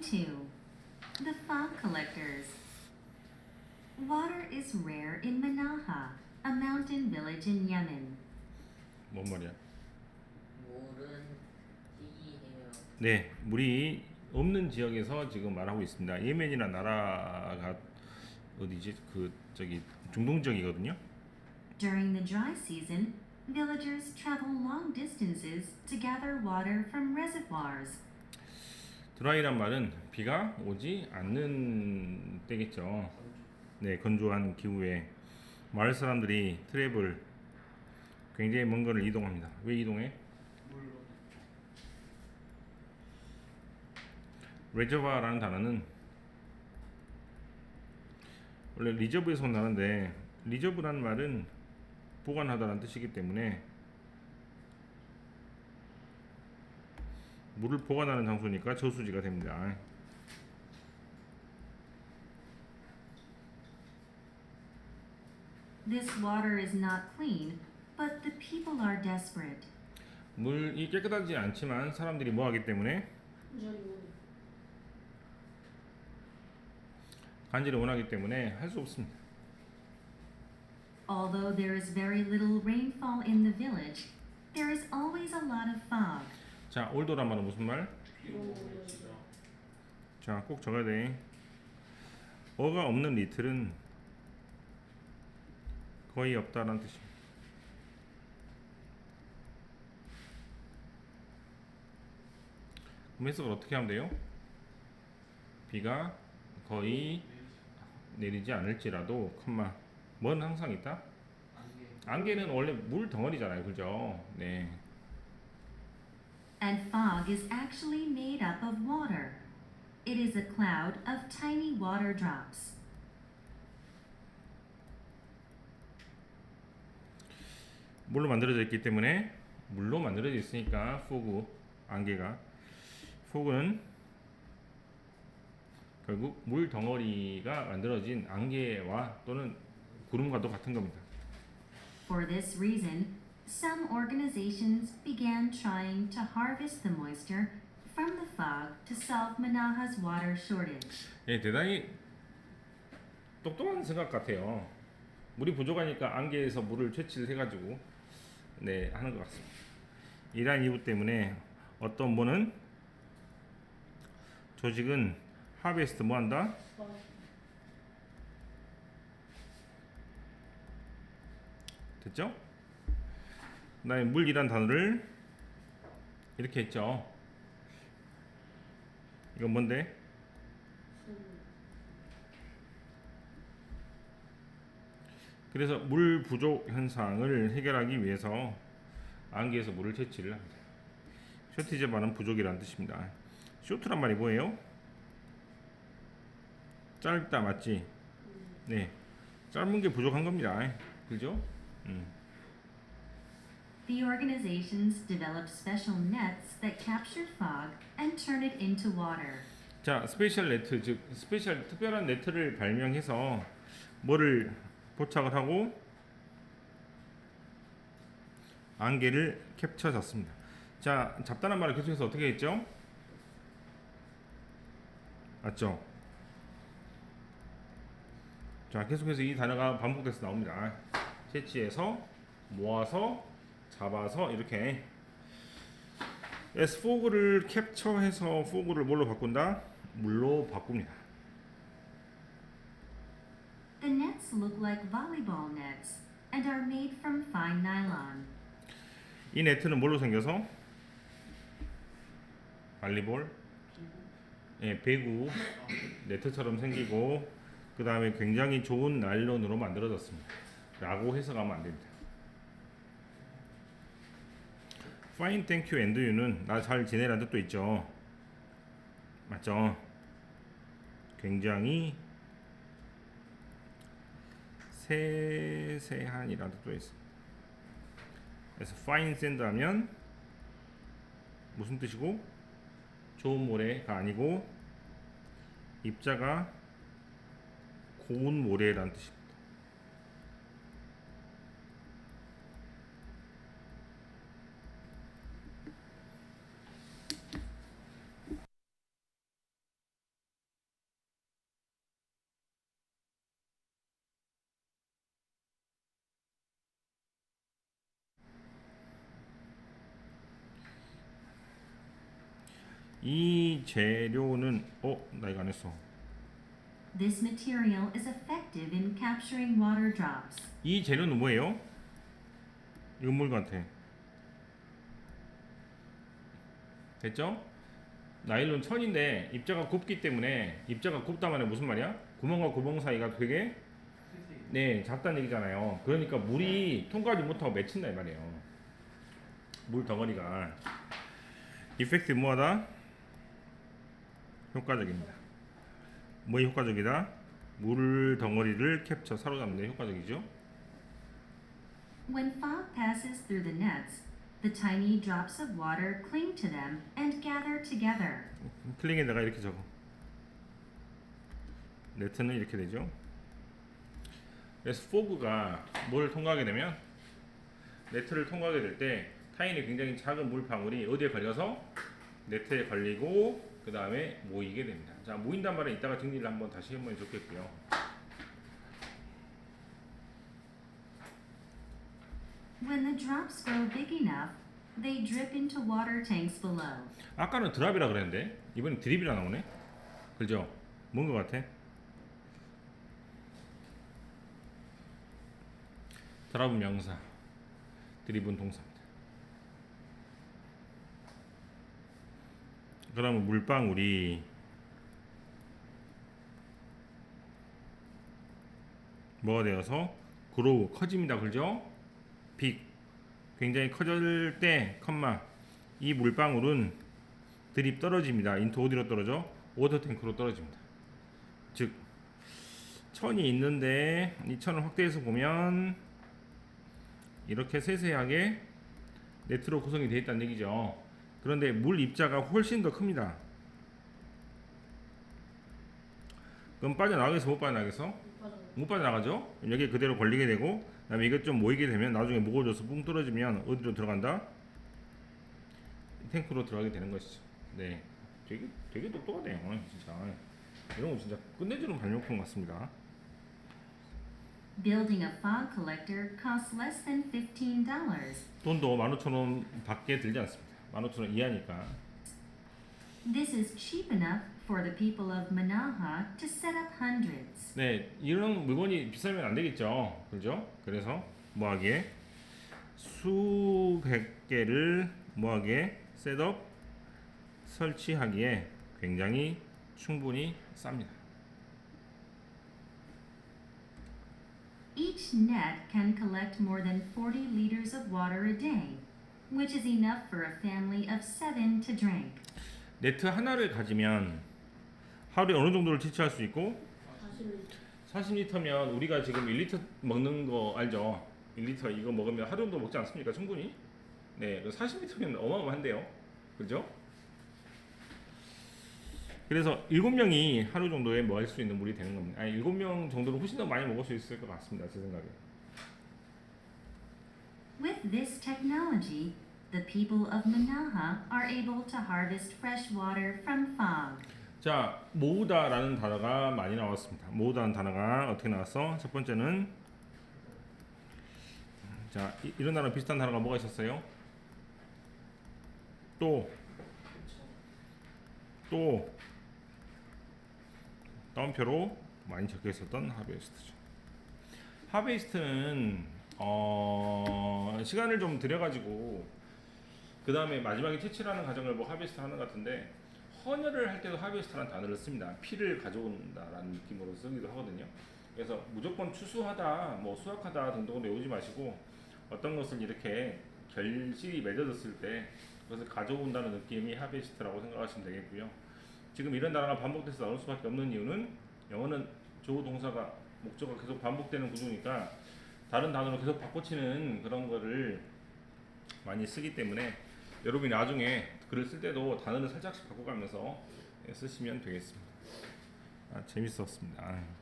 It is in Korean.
2. The Fog Collectors. Water is rare in Manaha, a mountain village in Yemen. 뭔 말이야? 물은 희귀해요. 네, 물이 없는 지역에서 지금 말하고 있습니다. 예멘이나 나라가 어디지? 그 저기 중동 지역이거든요. During the dry season, villagers travel long distances to gather water from reservoirs. 드라이란 말은 비가 오지 않는 때겠죠. 네, 건조한 기후에 마을 사람들이 트래블 굉장히 먼 거를 이동합니다. 왜 이동해? 레저바라는 단어는 원래 리저브에서 온 단어인데 리저브라는 말은 보관하다라는 뜻이기 때문에 물을 보관하는 장소니까 저수지가 됩니다. This water is not clean, but the people are desperate. 물이 깨끗하지 않지만 사람들이 뭐하기 때문에 간절히 원하기 때문에 할 수 없습니다. Although there is very little rainfall in the village, there is always a lot of fog. 자, 올도란 말은 무슨 말? 자, 꼭 적어야 돼. 어가 없는 리틀은 거의 없다라는 뜻입니다. 그럼 해석을 어떻게 하면 돼요? 비가 거의 내리지 않을지라도 컴마 뭔 항상 있다? 안개는 원래 물 덩어리잖아요, 그죠? 네. And fog is actually made up of water. It is a cloud of tiny water drops. 물로 만들어져 있기 때문에 물로 만들어져 있으니까 포그 안개가 포그는 결국 물 덩어리가 만들어진 안개와 또는 구름과도 같은 겁니다. For this reason, some organizations began trying to harvest the moisture from the fog to solve Manaha's water shortage. 예, 대단히 똑똑한 생각 같아요. 물이 부족하니까 안개에서 물을 채취를 해가지고 네 하는 것 같습니다. 이러한 이유 때문에 어떤 분은 조직은 하베스트 뭐 한다? 됐죠? 그다음에 물이란 단어를 이렇게 했죠. 이건 뭔데? 그래서 물 부족 현상을 해결하기 위해서 안개에서 물을 채취를 합니다. 쇼티제 말은 부족이라는 뜻입니다. 쇼트란 말이 뭐예요? 짧다 맞지? 네, 짧은 게 부족한 겁니다. 그죠? 음. The organizations developed special nets that capture fog and turn it into water. 자, 스페셜 네트 즉 스페셜 특별한 네트를 발명해서 뭐를 포착을 하고 안개를 캡처 잡습니다. 자, 잡다는 말을 계속해서 어떻게 했죠? 맞죠? 자, 계속해서 이 단어가 반복돼서 나옵니다. 채취해서 모아서 잡아서 이렇게 S 포그를 캡처해서 포그를 뭘로 바꾼다? 물로 바꿉니다. The nets look like volleyball nets and are made from fine nylon. 이 네트는 뭘로 생겨서? 발리볼, 예, 배구 네트처럼 생기고 그 다음에 굉장히 좋은 나일론으로 만들어졌습니다. 라고 해석하면 안 됩니다. Fine, thank you, and you는 나 잘 지내라는 뜻도 있죠. 맞죠? 굉장히 세세한이라는 뜻도 있습니다. 그래서 fine sand 하면 무슨 뜻이고 좋은 모래가 아니고 입자가 고운 모래라는 뜻입니다. 이 재료는 어, 나 이거 안 했어. This material is effective in capturing water drops. 이 재료는 뭐예요? 이건 뭘 같아? 됐죠? 나일론 천인데 입자가 곱기 때문에 입자가 곱다 말에 무슨 말이야? 구멍과 구멍 사이가 되게 네 작다는 얘기잖아요. 그러니까 물이 통과하지 못하고 맺힌다 이 말이에요. 물 덩어리가 이펙트 뭐하다? 효과적입니다. 뭐에 효과적이다? 물 덩어리를 캡처 사로잡는 데 효과적이죠. When fog passes through the nets, the tiny drops of water cling to them and gather together. 클릭에다가 이렇게 적어. 네트는 이렇게 되죠. 그래서 포그가 뭘 통과하게 되면 네트를 통과하게 될 때 타인의 굉장히 작은 물 방울이 어디에 걸려서 네트에 걸리고 그 다음에 모이게 됩니다. 자 모인단 말은 이따가 정리를 한번 다시 해보면 좋겠고요. When the drops grow big enough, they drip into water tanks below. 아까는 드랍이라 그랬는데 이번엔 드립이라 나오네. 그죠? 뭔 것 같아? 드랍은 명사, 드립은 동사입니다. 그러면 물방울이 뭐가 되어서 그로우 커집니다. 그죠? 빅 굉장히 커질 때 컴마 이 물방울은 드립 떨어집니다. 인투 어디로 떨어져? 워터 탱크로 떨어집니다. 즉 천이 있는데 이 천을 확대해서 보면 이렇게 세세하게 네트로 구성이 되어 있다는 얘기죠. 그런데 물 입자가 훨씬 더 큽니다. 그럼 빠져나가겠어 못 빠져나가겠어? 못 빠져나가죠. 여기 그대로 걸리게 되고 그 다음에 이것 좀 모이게 되면 나중에 무거워져서 뿡 떨어지면 어디로 들어간다? 탱크로 들어가게 되는 것이죠. 네, 되게 되게 똑똑하네요, 진짜. 이런 거 진짜 끝내주는 발명품 같습니다. Building a fog collector costs less than $15. 돈도 15,000원 밖에 들지 않습니다. 15,000원 이하니까. This is cheap enough for the people of Manaha to set up hundreds. 네, 이런 물건이 비싸면 안 되겠죠, 그죠? 그래서 뭐하기에 수백 개를 뭐하기에 셋업 설치하기에 굉장히 충분히 쌉니다. Each net can collect more than 40 liters of water a day, which is enough for a family of seven to drink. 네트 하나를 가지면 하루에 어느 정도를 채취할 수 있고 사실 40리터면 우리가 지금 1리터 먹는 거 알죠? 1리터 이거 먹으면 하루 정도 먹지 않습니까? 충분히. 네, 40리터면 어마어마한데요. 그죠? 그래서 7명이 하루 정도에 뭐 할 수 있는 물이 되는 겁니다. 아니, 7명 정도로 훨씬 더 많이 먹을 수 있을 것 같습니다. 제 생각에. With this technology, the people of Manaha are able to harvest fresh water from fog. 자, 모으다라는 단어가 많이 나왔습니다. 모으다는 단어가 어떻게 나왔어? 첫 번째는 자, 이, 이런 단어 비슷한 단어가 뭐가 있었어요? 또, 또 따옴표로 많이 적혀 있었던 하베스트죠. 하베스트는 어, 시간을 좀 들여가지고 그 다음에 마지막에 채취하는 과정을 뭐 하베스트 하는 것 같은데 헌혈을 할 때도 하베스트라는 단어를 씁니다. 피를 가져온다라는 느낌으로 쓰기도 하거든요. 그래서 무조건 추수하다, 뭐 수확하다 등등으로 외우지 마시고 어떤 것을 이렇게 결실이 맺어졌을 때 그것을 가져온다는 느낌이 하베스트라고 생각하시면 되겠고요. 지금 이런 단어가 반복돼서 나올 수밖에 없는 이유는 영어는 주어 동사가 목적어가 계속 반복되는 구조니까 다른 단어로 계속 바꿔치는 그런 거를 많이 쓰기 때문에 여러분이 나중에 글을 쓸 때도 단어를 살짝씩 바꿔가면서 쓰시면 되겠습니다. 아, 재밌었습니다.